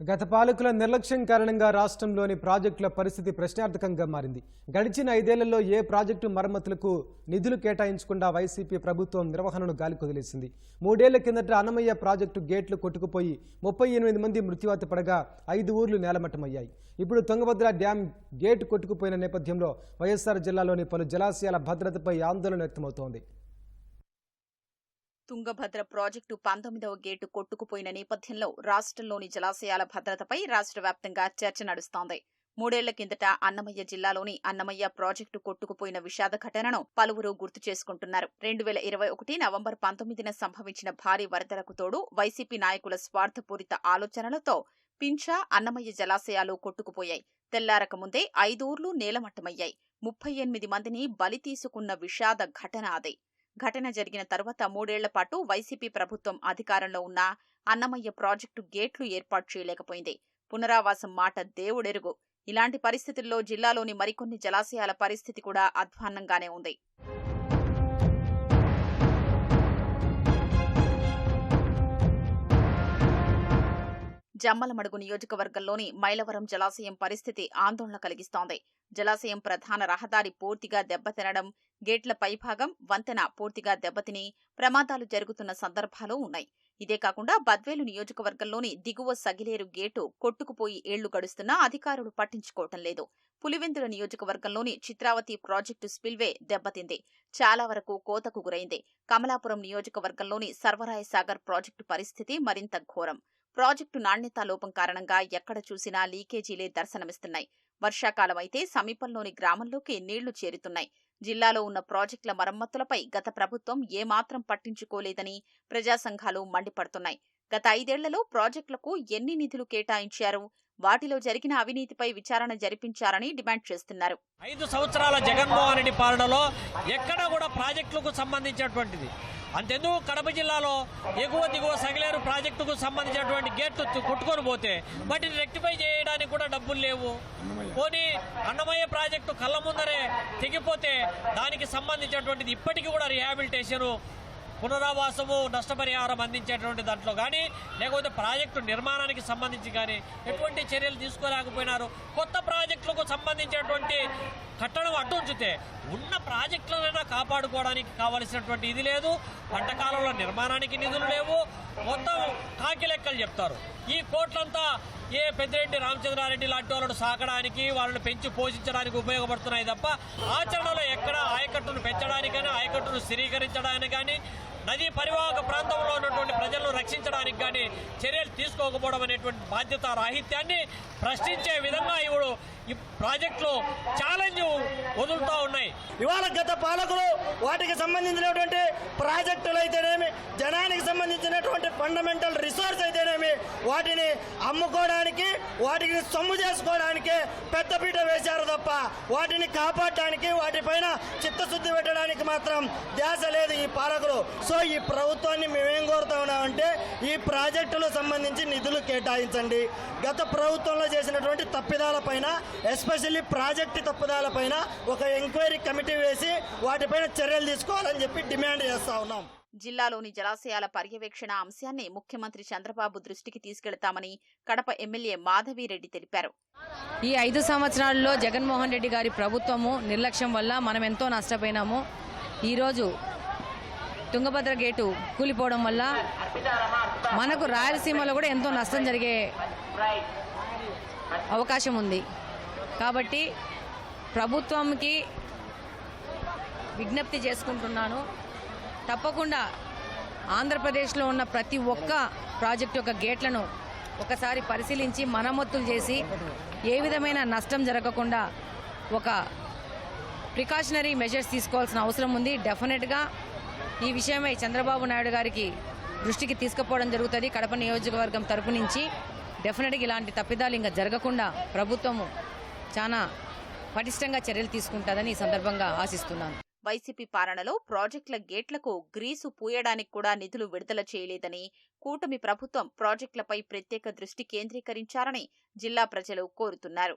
గత పాలకుల నిర్లక్ష్యం కారణంగా రాష్ట్రంలోని ప్రాజెక్టుల పరిస్థితి ప్రశ్నార్థకంగా మారింది. గడిచిన ఐదేళ్ళలో ఏ ప్రాజెక్టు మరమ్మతులకు నిధులు కేటాయించకుండా వైసీపీ ప్రభుత్వం నిర్వహణను గాలికొదిలేసింది మూడేళ్ళ కిందట అన్నమయ్య ప్రాజెక్టు గేట్లు కొట్టుకుపోయి ముప్పై ఎనిమిది మంది మృత్యువాత పడగా ఐదు ఊర్లు నేలమట్టమయ్యాయి. ఇప్పుడు తుంగభద్ర డ్యాం గేటు కొట్టుకుపోయిన నేపథ్యంలో వైఎస్ఆర్ జిల్లాలోని పలు జలాశయాల భద్రతపై ఆందోళన వ్యక్తమవుతోంది. తుంగభద్ర ప్రాజెక్టు పంతొమ్మిదవ గేటు కొట్టుకుపోయిన నేపథ్యంలో రాష్ట్రంలోని జలాశయాల భద్రతపై రాష్ట్ర వ్యాప్తంగా చర్చ నడుస్తోంది. మూడేళ్ళ కిందట అన్నమయ్య జిల్లాలోని అన్నమయ్య ప్రాజెక్టు కొట్టుకుపోయిన విషాద ఘటనను పలువురు గుర్తు చేసుకుంటున్నారు. రెండు వేల ఇరవై ఒకటి నవంబర్ పంతొమ్మిదిన సంభవించిన భారీ వరదలకు తోడు వైసీపీ నాయకుల స్వార్థపూరిత ఆలోచనలతో పింఛా అన్నమయ్య జలాశయాలు కొట్టుకుపోయాయి. తెల్లారక ముందే ఐదూర్లు నేలమట్టమయ్యాయి. ముప్పై ఎనిమిది మందిని బలి తీసుకున్న విషాద ఘటన అదే. ఘటన జరిగిన తరువాత మూడేళ్ళ పాటు వైసీపీ ప్రభుత్వం అధికారంలో ఉన్న అన్నమయ్య ప్రాజెక్టు గేట్లు ఏర్పాటు చేయలేకపోయింది. పునరావాసం మాట దేవుడెరుగు. ఇలాంటి పరిస్థితుల్లో జిల్లాలోని మరికొన్ని జలాశయాల పరిస్థితి కూడా అధ్వాన్నంగానే ఉంది. జమ్మలమడుగు నియోజకవర్గంలోని మైలవరం జలాశయం పరిస్థితి ఆందోళన కలిగిస్తోంది. జలాశయం ప్రధాన రహదారి పూర్తిగా దెబ్బతినడం గేట్ల పైభాగం వంతెన పూర్తిగా దెబ్బతిని ప్రమాదాలు జరుగుతున్న సందర్భాలు ఉన్నాయి. ఇదే కాకుండా బద్వేలు నియోజకవర్గంలోని దిగువ సగిలేరు గేటు కొట్టుకుపోయి ఏళ్ళు గడుస్తున్నా అధికారులు పట్టించుకోవటం లేదు. పులివెందుల నియోజకవర్గంలోని చిత్రావతి ప్రాజెక్టు స్పిల్వే దెబ్బతింది. చాలా వరకు కోతకు గురైంది. కమలాపురం నియోజకవర్గంలోని సర్వరాయసాగర్ ప్రాజెక్టు పరిస్థితి మరింత ఘోరం. ప్రాజెక్టు నాణ్యతా లోపం కారణంగా ఎక్కడ చూసినా లీకేజీలే దర్శనమిస్తున్నాయి. వర్షాకాలం అయితే సమీపంలోని గ్రామంలోకి నీళ్ళు చేరుతున్నాయి. జిల్లాలో ఉన్న ప్రాజెక్టుల మరమ్మతులపై గత ప్రభుత్వం ఏమాత్రం పట్టించుకోలేదని ప్రజా సంఘాలు మండిపడుతున్నాయి. గత ఐదేళ్ళలో ప్రాజెక్టులకు ఎన్ని నిధులు కేటాయించారు? వాటిలో జరిగిన అవినీతిపై విచారణ జరిపించారని డిమాండ్ చేస్తున్నారు. ఐదు సంవత్సరాల జగన్మోహన్ రెడ్డి పాలనలో ఎక్కడ కూడా ప్రాజెక్టులకు సంబంధించినటువంటిది అంతెందుకు? కడప జిల్లాలో ఎగువ దిగువ సగిలేరు ప్రాజెక్టుకు సంబంధించినటువంటి గేట్లు కొట్టుకొని పోతే వాటిని రెక్టిఫై చేయడానికి కూడా డబ్బులు లేవు. పోనీ అన్నమయ్య ప్రాజెక్టు కళ్ళ ముందరే తెగిపోతే దానికి సంబంధించినటువంటిది ఇప్పటికీ కూడా రిహాబిలిటేషను పునరావాసము నష్టపరిహారం అందించేటువంటి దాంట్లో కానీ లేకపోతే ప్రాజెక్టు నిర్మాణానికి సంబంధించి కానీ ఎటువంటి చర్యలు తీసుకోలేకపోయినారు. కొత్త ప్రాజెక్టులకు సంబంధించినటువంటి కట్టడం అడ్డు ఉంచితే ఉన్న ప్రాజెక్టులనైనా కాపాడుకోవడానికి కావలసినటువంటి ఇది లేదు. పంటకాలంలో నిర్మాణానికి నిధులు లేవు. మొత్తం కాకి లెక్కలు చెప్తారు. ఈ కోట్లంతా ఏ పెద్దిరెడ్డి రామచంద్రారెడ్డి లాంటి వాళ్ళను సాకడానికి వాళ్ళని పెంచి పోషించడానికి ఉపయోగపడుతున్నాయి తప్ప ఆచరణలో ఎక్కడ ఆయకట్టును పెంచడానికైనా ఆయకట్టును స్థిరీకరించడానికి కానీ నదీ పరివాహక ప్రాంతంలో ఉన్నటువంటి ప్రజలను రక్షించడానికి కానీ చర్యలు తీసుకోకపోవడం అనేటువంటి బాధ్యత రాహిత్యాన్ని ప్రశ్నించే విధంగా ఇప్పుడు ఈ ప్రాజెక్టులు ఛాలెంజ్ వదులుతూ ఉన్నాయి. ఇవాళ గత పాలకులు వాటికి సంబంధించినటువంటి ప్రాజెక్టులు అయితేనేమి జనానికి సంబంధించినటువంటి ఫండమెంటల్ రిసోర్స్ అయితేనేమి వాటిని అమ్ముకోవడానికి వాటికి సొమ్ము చేసుకోవడానికి పెద్దపీట వేశారు తప్ప వాటిని కాపాడటానికి వాటిపైన చిత్తశుద్ధి పెట్టడానికి మాత్రం ధ్యాస లేదు ఈ పాలకులు. సో ఈ ప్రభుత్వాన్ని మేమేం కోరుతా ఉన్నామంటే ఈ ప్రాజెక్టులకు సంబంధించి నిధులు కేటాయించండి. గత ప్రభుత్వంలో చేసినటువంటి తప్పిదాలపైన ఎస్పెషల్లీ ప్రాజెక్టు తప్పిదాలపైన ఒక ఎంక్వైరీ కమిటీ వేసి వాటిపైన చర్యలు తీసుకోవాలని చెప్పి డిమాండ్ చేస్తా ఉన్నాం. జిల్లాలోని జలాశయాల పర్యవేక్షణ అంశాన్ని ముఖ్యమంత్రి చంద్రబాబు దృష్టికి తీసుకెళ్తామని కడప ఎమ్మెల్యే మాధవిరెడ్డి తెలిపారు. ఈ ఐదు సంవత్సరాల్లో జగన్మోహన్ రెడ్డి గారి ప్రభుత్వము నిర్లక్ష్యం వల్ల మనం ఎంతో నష్టపోయినాము. ఈరోజు తుంగభద్ర గేటు కూలిపోవడం వల్ల మనకు రాయలసీమలో కూడా ఎంతో నష్టం జరిగే అవకాశం ఉంది. కాబట్టి ప్రభుత్వంకి విజ్ఞప్తి చేసుకుంటున్నాను. తప్పకుండా ఆంధ్రప్రదేశ్లో ఉన్న ప్రతి ఒక్క ప్రాజెక్టు యొక్క గేట్లను ఒకసారి పరిశీలించి మరమ్మతులు చేసి ఏ విధమైన నష్టం జరగకుండా ఒక ప్రికాషనరీ మెజర్స్ తీసుకోవాల్సిన అవసరం ఉంది. డెఫినెట్గా ఈ విషయమై చంద్రబాబు నాయుడు గారికి దృష్టికి తీసుకుపోవడం జరుగుతుంది. కడప నియోజకవర్గం తరపు నుంచి డెఫినెట్గా ఇలాంటి తప్పిదాలు ఇంకా జరగకుండా ప్రభుత్వము చాలా పటిష్టంగా చర్యలు తీసుకుంటుందని ఈ సందర్భంగా ఆశిస్తున్నాను. వైసీపీ పాలనలో ప్రాజెక్టుల గేట్లకు గ్రీసు పూయడానికి కూడా నిధులు విడుదల చేయలేదని కూటమి ప్రభుత్వం ప్రాజెక్టులపై ప్రత్యేక దృష్టి కేంద్రీకరించారని జిల్లా ప్రజలు కోరుతున్నారు.